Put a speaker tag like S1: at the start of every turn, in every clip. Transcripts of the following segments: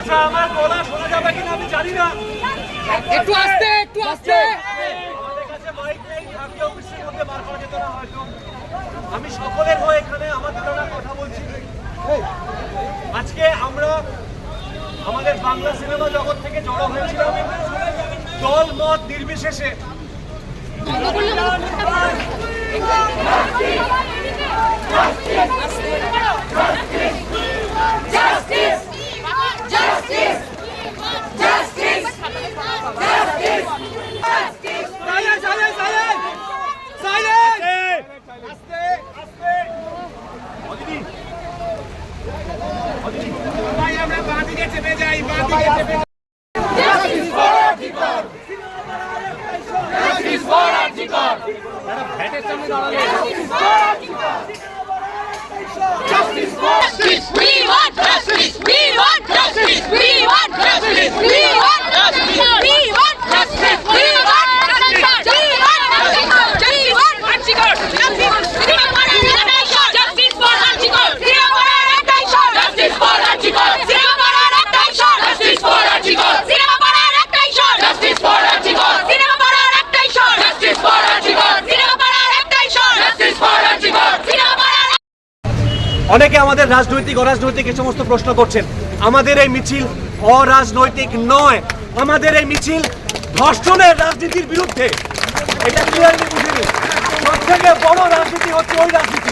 S1: আচ্ছা, আমার গলা শোনা যাবে কিনা আমি জানি না।
S2: একটু আস্তে একটু আস্তে।
S1: আমাদের কাছে মাইক নেই থাকলে অফিসের মধ্যে বার করা যেত না হয়তো। আমি সকলের হয়ে এখানে আমাদের দ্বারা কথা বলছি। আজকে আমরা আমাদের বাংলা সিনেমা জগৎ থেকে জড়ো হয়েছিলাম। দল মত নির্বিশেষে।
S3: Justice! Justice! Justice!
S1: আস্তে আস্তে Aditi Aditi
S3: Justice! We want justice! We want justice! We want justice! We want justice! We want justice! We want justice! We want justice! We want Archicor! Justice for Archicor! Singapore একটাই shot! Justice for Archicor! Singapore একটাই shot! Justice for Archicor! Singapore একটাই shot! Justice for Archicor! Singapore একটাই shot! Justice for Archicor! Singapore একটাই shot! Justice for Archicor! Singapore
S1: অনেকে আমাদের রাজনৈতিক অরাজনৈতিক এই সমস্ত প্রশ্ন করছেন। আমাদের এই মিছিল অরাজনৈতিক নয়। আমাদের এই মিছিল ধর্ষণের রাজনীতির বিরুদ্ধে। এটা ক্লিয়ারলি বুঝিনি। সব থেকে বড় রাজনীতি হচ্ছে ওই রাজনীতি।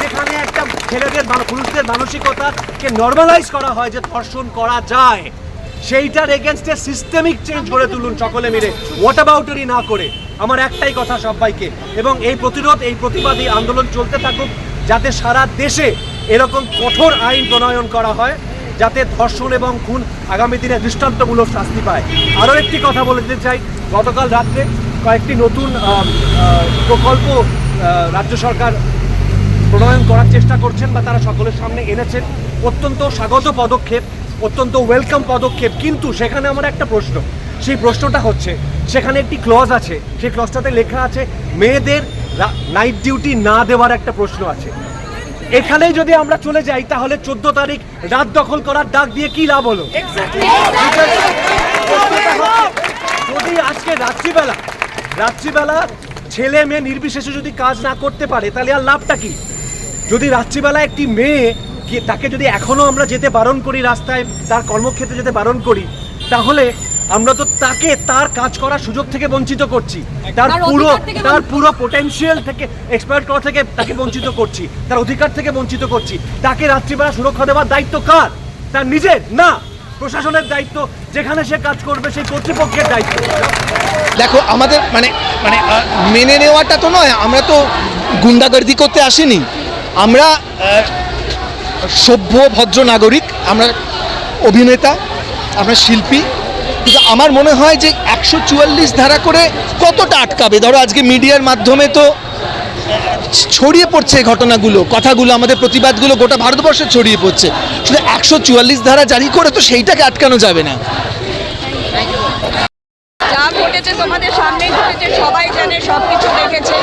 S1: যেখানে একটা ছেলেদের পুরুষদের মানসিকতাকে নর্মালাইজ করা হয় যে ধর্ষণ করা যায়। সেইটার এগেনস্টে সিস্টেমিক চেঞ্জ করে তুলুন সকলে মিলে। হোয়াট অ্যাবাউটারি না করে? আমার একটাই কথা সবাইকে। এবং এই প্রতিরোধ, এই প্রতিবাদ আন্দোলন চলতে থাকুক, যাতে সারা দেশে এরকম কঠোর আইন প্রণয়ন করা হয়। যাতে ধর্ষণ এবং খুন আগামী দিনে দৃষ্টান্তমূলক শাস্তি পায়। আরও একটি কথা বলে দিতে চাই, গতকাল রাত্রে কয়েকটি নতুন প্রকল্প রাজ্য সরকার প্রণয়ন করার চেষ্টা করছেন বা তারা সকলের সামনে এনেছেন। অত্যন্ত স্বাগত পদক্ষেপ, অত্যন্ত ওয়েলকাম পদক্ষেপ। কিন্তু সেখানে আমার একটা প্রশ্ন, সেই প্রশ্নটা হচ্ছে, সেখানে একটি ক্লজ আছে, সেই ক্লজটাতে লেখা আছে, মেয়েদের নাইট ডিউটি না দেওয়ার একটা প্রশ্ন আছে। এখানেই যদি আমরা চলে যাই তাহলে চোদ্দ তারিখ রাত দখল করার ডাক দিয়ে কি লাভ হলো? যদি আজকে রাত্রিবেলা রাত্রিবেলা ছেলে মেয়ে নির্বিশেষে যদি কাজ না করতে পারে তাহলে আর লাভটা কি? যদি রাত্রিবেলা একটি মেয়ে তাকে যদি এখনও আমরা যেতে বারণ করি রাস্তায় তার কর্মক্ষেত্রে যেতে বারণ করি তাহলে আমরা তো তাকে তার কাজ করার সুযোগ থেকে বঞ্চিত করছি। তার পুরো তার পুরো পোটেনশিয়াল থেকে এক্সপায়ার করা থেকে তাকে বঞ্চিত করছি। তার অধিকার থেকে বঞ্চিত করছি। তাকে রাত্রিবেলা সুরক্ষা দেওয়ার দায়িত্ব কার? তার নিজের? না। প্রশাসনের দায়িত্ব যেখানে সে কাজ করবে সেই কর্তৃপক্ষের দায়িত্ব।
S4: দেখো আমাদের মানে মানে মেনে নেওয়াটা তো নয়। আমরা তো গুন্ডাগর্দি করতে আসিনি। আমরা সভ্য ভদ্র নাগরিক। আমরা অভিনেতা। আমরা শিল্পী, কিন্তু আমার মনে হয় যে একশো চুয়াল্লিশ ধারা করে কতটা আটকাবে? ধরো আজকে মিডিয়ার মাধ্যমে তো ছড়িয়ে পড়ছে ঘটনাগুলো, কথাগুলো, আমাদের প্রতিবাদগুলো গোটা ভারতবর্ষে ছড়িয়ে পড়ছে। শুধু একশো চুয়াল্লিশ ধারা জারি করে তো সেইটাকে আটকানো যাবে না।
S5: তোমাদের সামনেই ঘটেছে, সবাই জানে সব কিছু দেখেছে।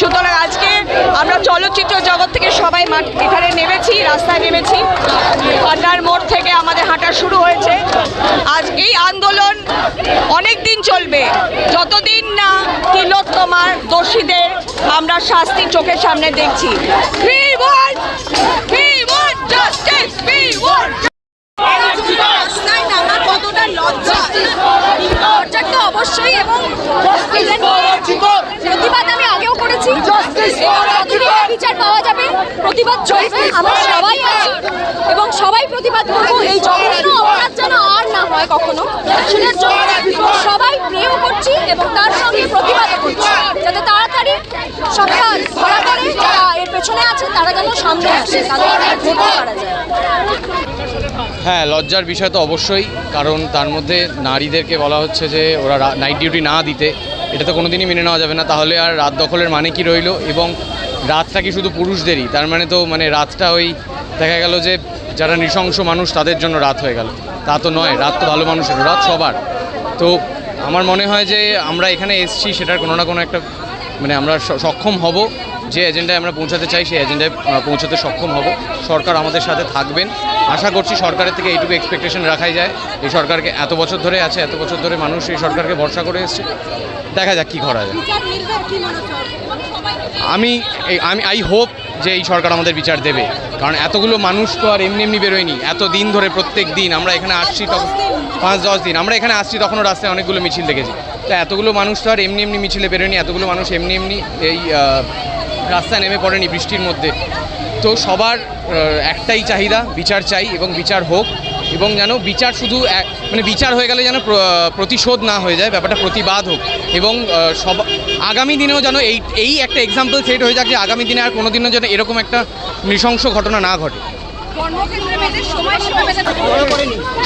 S5: সুতরাং আজকে আমরা চলচ্চিত্র জগৎ থেকে সবাই এখানে নেমেছি, রাস্তায় নেমেছি। পান্ডার মোড় থেকে আমাদের হাঁটা শুরু হয়েছে আজ এই আন্দোলন অনেক দিন চলবে। যতদিন না তিলোত্তমার দোষীদের আমরা শাস্তি চোখের সামনে দেখছি। We want, we want justice, we want রাস্তায় নামা কতটা লজ্জা। লজ্জা তো অবশ্যই এবং প্রতিবাদ আমি আগেও করেছি। বিচার পাওয়া যাবে প্রতিবাদ চলবে আমরা সবাই আছি। এবং সবাই প্রতিবাদ করব এই জঘন্য অপরাধ যেন আর না হয় কখনো। সেটার জন্য সবাই প্রেও করছি এবং তার সঙ্গে প্রতিবাদও করছি। যাতে তাড়াতাড়ি সবটা ধরা পড়ে যারা এর পেছনে আছে, তারা যেন সামনে আসে পারা যায়।
S6: হ্যাঁ লজ্জার বিষয় তো অবশ্যই, কারণ তার মধ্যে নারীদেরকে বলা হচ্ছে যে ওরা নাইট ডিউটি না দিতে, এটা তো কোনোদিনই মেনে নেওয়া যাবে না। তাহলে আর রাত দখলের মানে কি রইল? এবং রাতটা কি শুধু পুরুষদেরই? তার মানে তো মানে রাতটা ওই দেখা গেল যে যারা নৃশংস মানুষ, তাদের জন্য রাত হয়ে গেল। তা তো নয়, রাত তো ভালো মানুষের, রাত সবার। তো আমার মনে হয় যে আমরা এখানে এসছি সেটার কোনো না কোনো একটা মানে আমরা সক্ষম হব। যে এজেন্ডায় আমরা পৌঁছাতে চাই সেই এজেন্ডায় পৌঁছাতে সক্ষম হব। সরকার আমাদের সাথে থাকবেন। আশা করছি সরকারের থেকে এইটুকু এক্সপেকটেশন রাখাই যায়। এই সরকারকে এত বছর ধরে আছে এত বছর ধরে মানুষ এই সরকারকে ভরসা করে এসছে। দেখা যাক কী করা যায়। আমি আমি আই হোপ যে এই সরকার আমাদের বিচার দেবে। কারণ এতগুলো মানুষ তো আর এমনি এমনি বেরোয়নি। এত দিন ধরে প্রত্যেক দিন আমরা এখানে আসছি তখন পাঁচ দশ দিন। আমরা এখানে আসছি তখনও রাস্তায় অনেকগুলো মিছিল দেখেছি। তো এতগুলো মানুষ তো আর এমনি এমনি মিছিলে বেরোয়নি। এতগুলো মানুষ এমনি এমনি এই রাস্তায় নেমে পড়েনি বৃষ্টির মধ্যে। তো সবার একটাই চাহিদা বিচার চাই এবং বিচার হোক। এবং যেন বিচার শুধু এক- মানে বিচার হয়ে গেলে যেন প্রতিশোধ না হয়ে যায়, ব্যাপারটা প্রতিবাদ হোক। এবং সব আগামী দিনেও যেন এই এই একটা এক্সাম্পল সেট হয়ে যাক যে আগামী দিনে আর কোনো দিনও যেন এরকম একটা নৃশংস ঘটনা না ঘটে।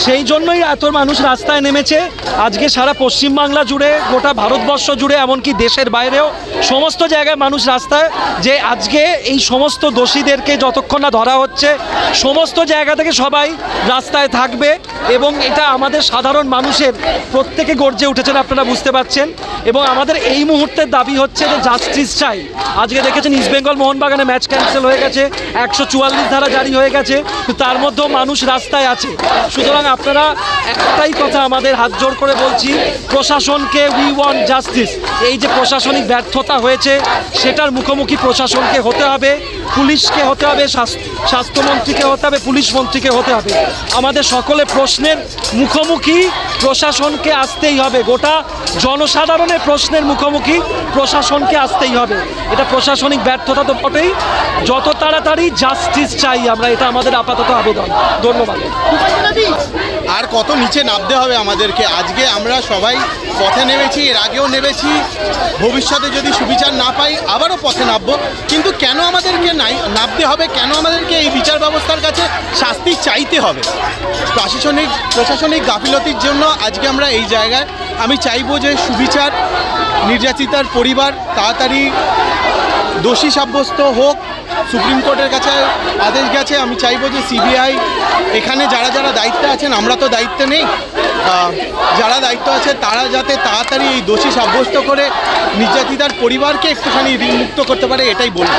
S7: সেই জন্যই এত মানুষ রাস্তায় নেমেছে। আজকে সারা পশ্চিমবাংলা জুড়ে, গোটা ভারতবর্ষ জুড়ে, এমনকি দেশের বাইরেও সমস্ত জায়গায় মানুষ রাস্তায় যে আজকে এই সমস্ত দোষীদেরকে যতক্ষণ না ধরা হচ্ছে, সমস্ত জায়গা থেকে সবাই রাস্তায় থাকবে এবং এটা আমাদের সাধারণ মানুষের প্রত্যেকে গর্জে উঠেছেন আপনারা বুঝতে পারছেন। এবং আমাদের এই মুহূর্তের দাবি হচ্ছে যে জাস্টিস চাই। আজকে দেখেছেন ইস্টবেঙ্গল মোহনবাগানে ম্যাচ ক্যান্সেল হয়ে গেছে। একশো চুয়াল্লিশ ধারা জারি হয়ে গেছে। তার মধ্যেও মানুষ রাস্তায় আছে। সুতরাং আপনারা একটাই কথা আমাদের হাত জোর করে বলছি, প্রশাসনকে উই ওয়ান্ট জাস্টিস এই যে প্রশাসনিক ব্যর্থতা হয়েছে, সেটার মুখোমুখি প্রশাসনকে হতে হবে, পুলিশকে হতে হবে স্বাস্থ্যমন্ত্রীকে হতে হবে, পুলিশ মন্ত্রীকে হতে হবে। আমাদের সকলে প্রশ্নের মুখোমুখি, প্রশাসনকে আসতেই হবে। গোটা জনসাধারণের প্রশ্নের মুখোমুখি প্রশাসনকে আসতেই হবে। এটা প্রশাসনিক ব্যর্থতা তো বটেই। যত তাড়াতাড়ি জাস্টিস চাই আমরা, এটা আমাদের আপাতত আবেদন। ধন্যবাদ।
S8: আর কত নিচে নামতে হবে আমাদেরকে? আজকে আমরা সবাই পথে নেমেছি, এর আগেও নেমেছি। ভবিষ্যতে যদি সুবিচার না পাই, আবারও পথে নামবো। কিন্তু কেন আমাদেরকে নাই, নামতে হবে? কেন আমাদেরকে এই বিচার ব্যবস্থার কাছে শাস্তি চাইতে হবে? প্রশাসনিক প্রশাসনিক গাফিলতির জন্য আজকে আমরা এই জায়গায় আমি চাইব যে সুবিচার, নির্যাতিতার পরিবার তাড়াতাড়ি দোষী সাব্যস্ত হোক সুপ্রিম কোর্টের কাছে আদেশ গেছে। আমি চাইব যে সিবিআই এখানে যারা যারা দায়িত্বে আছেন, আমরা তো দায়িত্বে নেই। যারা দায়িত্ব আছে, তারা যাতে তাড়াতাড়ি এই দোষী সাব্যস্ত করে নির্যাতিতার পরিবারকে একটুখানি ঋণ মুক্ত করতে পারে, এটাই বলব।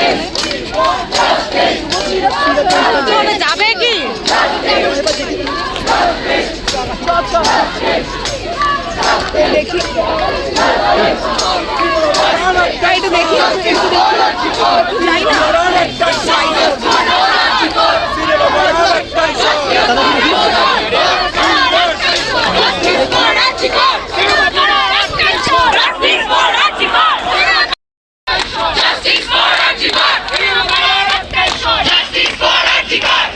S5: যাবে দেখি দেখি যাই না
S3: Justice for Rajikot! Justice for Rajikot! Justice for Rajikot! Justice for Rajikot!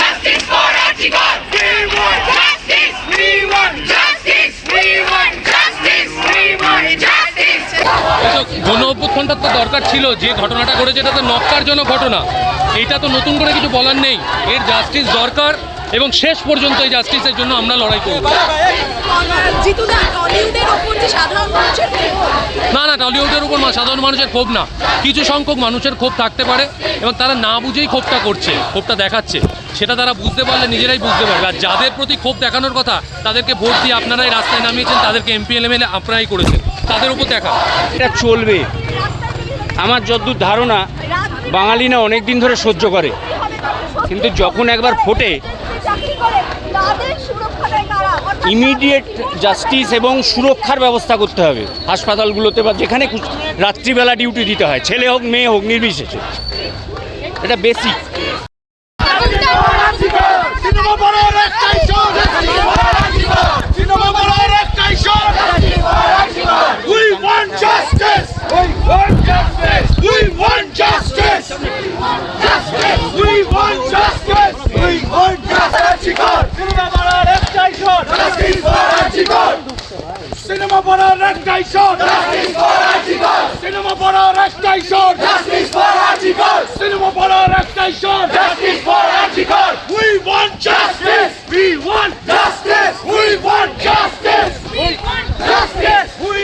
S3: Justice for Rajikot! We want justice! We want justice! We want justice! We want justice!
S2: গণ অভ্যুত্থানটা তো দরকার ছিল যে ঘটনাটা ঘটেছে এটা তো নক্কারজনক ঘটনা। এটা তো নতুন করে কিছু বলার নেই। এর জাস্টিস দরকার এবং শেষ পর্যন্ত এই জাস্টিসের জন্য আমরা লড়াই করব। না না টলিউডের উপর মা- সাধারণ মানুষের ক্ষোভ না। কিছু সংখ্যক মানুষের ক্ষোভ থাকতে পারে এবং তারা না বুঝেই ক্ষোভটা করছে ক্ষোভটা দেখাচ্ছে। সেটা তারা বুঝতে পারলে নিজেরাই বুঝতে পারবে। আর যাদের প্রতি ক্ষোভ দেখানোর কথা তাদেরকে ভোট দিয়ে আপনারাই রাস্তায় নামিয়েছেন তাদেরকে এমপি এলএমএলএ আপনারাই করেছেন। তাদের উপর দেখা
S9: এটা চলবে। আমার যদ্দূর ধারণা বাঙালি না অনেক দিন ধরে সহ্য করে কিন্তু যখন একবার ফোটে ইমিডিয়েট জাস্টিস এবং সুরক্ষার ব্যবস্থা করতে হবে হাসপাতালগুলোতে বা যেখানে রাত্রিবেলা ডিউটি দিতে হয় ছেলে হোক মেয়ে হোক নির্বিশেষে এটা basic
S8: We want justice! We want justice! We want justice! Justice! We want justice! We want justice! Cinema পাড়ার একটাই shot justice for RG Kar cinema পাড়ার একটাই shot justice for RG Kar cinema পাড়ার একটাই shot justice for RG Kar cinema পাড়ার একটাই shot justice for RG Kar We want justice! We want justice! We want justice! We want justice!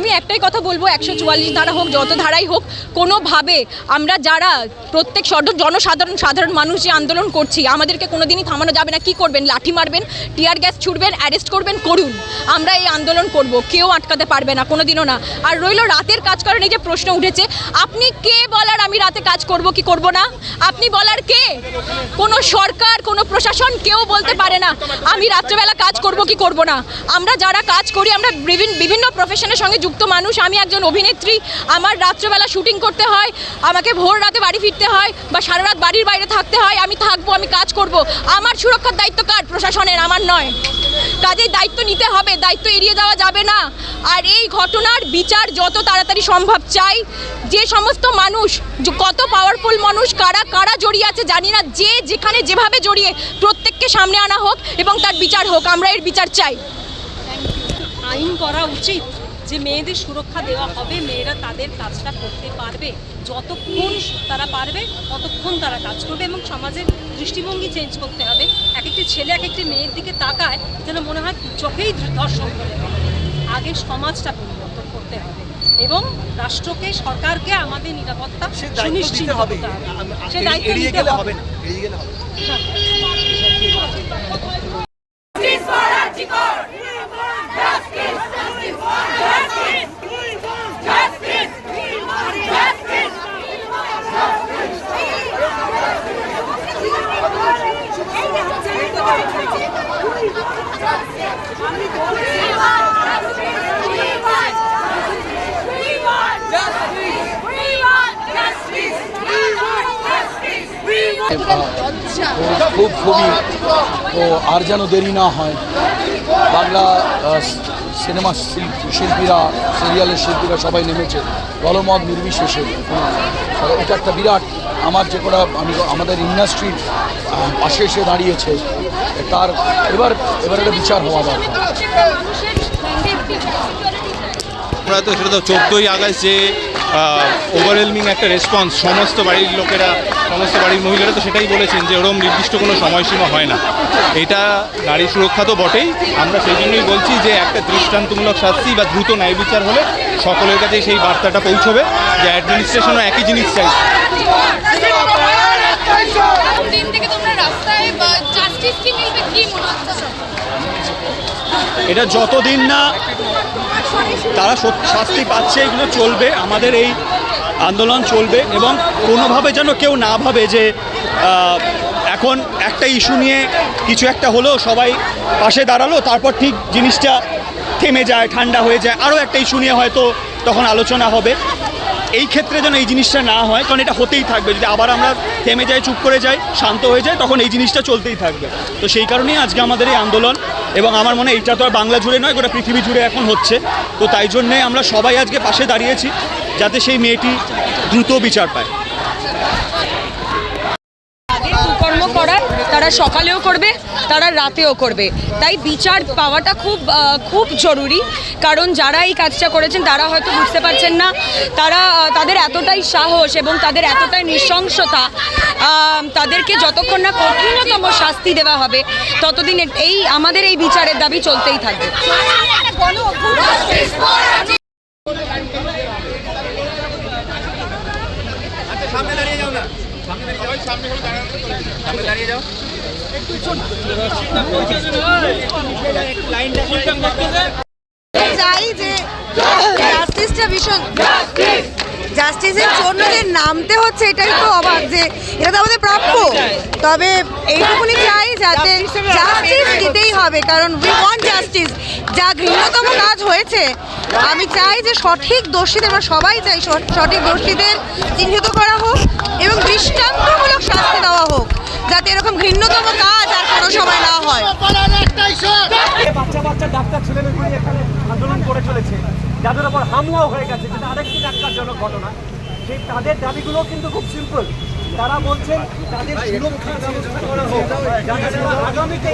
S5: আমি একটাই কথা বলব, একশো চুয়াল্লিশ ধারা হোক, যত ধারাই হোক, কোনোভাবে আমরা যারা প্রত্যেক সদ- জনসাধারণ, সাধারণ মানুষ যে আন্দোলন করছি, আমাদেরকে কোনোদিনই থামানো যাবে না। কি করবেন? লাঠি মারবেন, টিয়ার গ্যাস ছুটবেন অ্যারেস্ট করবেন, করুন। আমরা এই আন্দোলন করব, কেউ আটকাতে পারবে না, কোনোদিনও না। আর রইল রাতের কাজ করেন এই যে প্রশ্ন উঠেছে, আপনি কে বলার আমি রাতে কাজ করব কি করব না? আপনি বলার কে? কোনো সরকার, কোনো প্রশাসন কেউ বলতে পারে না, আমি রাত্রেবেলা কাজ করব কি করব না? আমরা যারা কাজ করি, আমরা বিভিন্ন বিভিন্ন প্রফেশনের সঙ্গে যুক্ত মানুষ, আমি একজন অভিনেত্রী, আমার রাত্রেবেলা শুটিং করতে হয়, আমাকে ভোর রাতে বাড়ি ফিরতে হয় বা সারা রাত বাড়ির বাইরে থাকতে হয়, আমি থাকব, আমি কাজ করব। আমার সুরক্ষার দায়িত্ব কার? প্রশাসনের, আমার নয়। কাজেই দায়িত্ব নিতে হবে, দায়িত্ব এড়িয়ে যাওয়া যাবে না। আর এই ঘটনার বিচার যত তাড়াতাড়ি সম্ভব চাই। যে সমস্ত মানুষ কত পাওয়ারফুল মানুষ, কারা কারা জড়িয়ে আছে জানি না, যে যেখানে যেভাবে জড়িয়ে, প্রত্যেককে সামনে আনা হোক এবং তার বিচার হোক, আমরা এর বিচার চাই।
S10: আইন করা উচিত। যে মেয়েদের সুরক্ষা দেওয়া হবে মেয়েরা তাদের কাজটা করতে পারবে। যতক্ষণ তারা পারবে ততক্ষণ তারা কাজ করবে এবং সমাজের দৃষ্টিভঙ্গি চেঞ্জ করতে হবে। এক একটি ছেলে এক একটি মেয়ের দিকে তাকায় যেন মনে হয় চোখেই ধর্ষণ করে আগে সমাজটা পরিবর্তন করতে হবে এবং রাষ্ট্রকে সরকারকে আমাদের নিরাপত্তা সুনিশ্চিত হবে। সে দায়িত্ব নিতে হবে
S3: Justice for Archicor! Justice! Justice for Justice! Justice! Justice!
S11: খুব খুবই তো আর যেন দেরি না হয়। বাংলা সিনেমা শিল্পীরা সিরিয়ালের শিল্পীরা সবাই নেমেছে। দলমত নির্বিশেষে। এটা একটা বিরাট আমার যে কটা আমি আমাদের ইন্ডাস্ট্রির পাশে এসে দাঁড়িয়েছে তার এবার এবার একটা বিচার হওয়া দরকার।
S8: আমরা তো সেটা তো চোদ্দোই আগস্ট যে ওভারওয়েলমিং একটা রেসপন্স সমস্ত বাড়ির লোকেরা, সমস্ত বাড়ির মহিলারা তো সেটাই বলেছেন যে ওরম নির্দিষ্ট কোনো সময়সীমা হয় না। এটা নারী সুরক্ষা তো বটেই। আমরা সেই জন্যই বলছি যে একটা দৃষ্টান্তমূলক শাস্তি বা দ্রুত ন্যায় বিচার হলে সকলের কাছে সেই বার্তাটা পৌঁছবে যে অ্যাডমিনিস্ট্রেশনও একই জিনিস চাই।
S9: এটা যতদিন না তারা শাস্তি পাচ্ছে, এগুলো চলবে, আমাদের এই আন্দোলন চলবে এবং কোনোভাবে যেন কেউ না ভাবে যে এখন একটা ইস্যু নিয়ে কিছু একটা হলো, সবাই পাশে দাঁড়াল, তারপর ঠিক জিনিসটা থেমে যায়, ঠান্ডা হয়ে যায়, আরও একটা ইস্যু নিয়ে হয়তো তখন আলোচনা হবে। এই ক্ষেত্রে যেন এই জিনিসটা না হয়, কারণ এটা হতেই থাকবে। যদি আবার আমরা থেমে যাই, চুপ করে যাই, শান্ত হয়ে যায় তখন এই জিনিসটা চলতেই থাকবে। তো সেই কারণেই আজকে আমাদের এই আন্দোলন, এবং আমার মনে এইটা তো আর বাংলা জুড়ে নয়, গোটা পৃথিবী জুড়ে এখন হচ্ছে। তো তাই জন্যে আমরা সবাই আজকে পাশে দাঁড়িয়েছি, যাতে সেই মেয়েটি দ্রুত বিচার পায়
S5: তাদের কুকর্ম করার তারা সকালেও করবে, তারা রাতেও করবে। তাই বিচার পাওয়াটা খুব খুব জরুরি। কারণ যারা এই কাজটা করেছেন, তারা হয়তো বুঝতে পারছেন না, তারা তাদের এতটাই সাহস এবং তাদের এতটাই নৃশংসতা তাদেরকে যতক্ষণ না কঠিনতম শাস্তি দেওয়া হবে, ততদিন এই, আমাদের এই বিচারের দাবি চলতেই থাকবে। চাই যে জাস্টিসটা ভীষণ জাস্টিসের জন্য যে নামতে হচ্ছে এটাই তো অবাক যে এটা তো আমাদের প্রাপ্য। তবে এইটুকুনি চাই যাতে জাস্টিস দিতেই হবে কারণ উই ওয়ান্ট জাস্টিস যা ঘৃণ্যতম কাজ হয়েছে। আমি চাই যে সঠিক দোষীদের, আমরা সবাই চাই সঠ- সঠিক দোষীদের চিহ্নিত করা হোক এবং দৃষ্টান্তমূলক শাস্তি দেওয়া হোক, যাতে এরকম ঘৃণ্যতম কাজ আর কোনো সময় না হয়।
S1: বাচ্চা বাচ্চা ডাক্তার ছেলেমেয়েগুলি এখানে আন্দোলন করে চলেছে। যাদের উপর হামলাও হয়ে গেছে, যেটা আরেকটি ডাক্তারজনক ঘটনা। সেই তাদের দাবিগুলো কিন্তু খুব সিম্পল তারা বলছেন তাদের সুরক্ষার ব্যবস্থা করা হোক আগামীতে